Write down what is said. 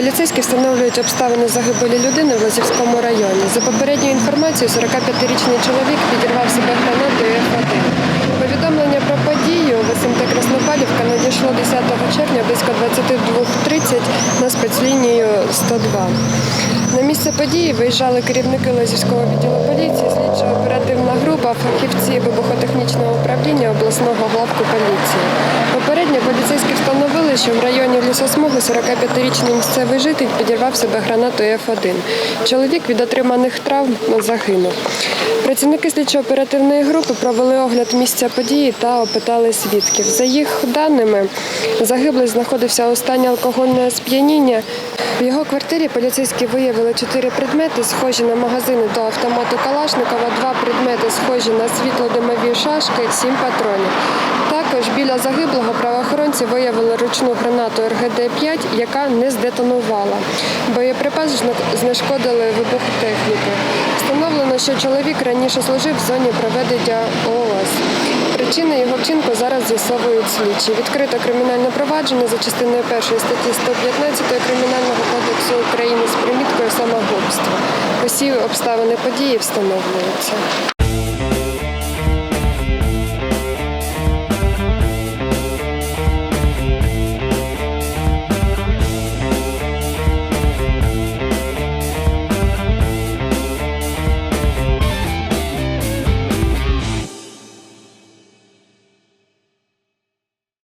Поліцейські встановлюють обставини загибелі людини в Лозівському районі. За попередньою інформацією, 45-річний чоловік підірвав себе гранатою F1. Повідомлення про подію в СМТ Краснопалівка надійшло 10 червня близько 22.30 на спецлінію 102. На місце події виїжджали керівники Лозівського відділу поліції, слідчо-оперативна група, фахівці вибухотехнічного управління обласного главку поліції. Що в районі лісосмуги 45-річний місцевий житель підірвав себе гранатою Ф1. Чоловік від отриманих травм загинув. Працівники слідчо-оперативної групи провели огляд місця події та опитали свідків. За їх даними, загиблий знаходився у стані алкогольного сп'яніння. В його квартирі поліцейські виявили чотири предмети, схожі на магазини до автомату Калашникова, два предмети, схожі на світлодимові шашки, сім патронів. Також біля загиблого правоохоронці виявили ручну гранату РГД-5, яка не здетонувала. Боєприпас знешкодили вибухотехніки. Що чоловік раніше служив в зоні проведення ООС. Причини його вчинку зараз з'ясовують слідчі. Відкрито кримінальне провадження за частиною першої статті 115 Кримінального кодексу України з приміткою самогубства. Усі обставини події встановлюються.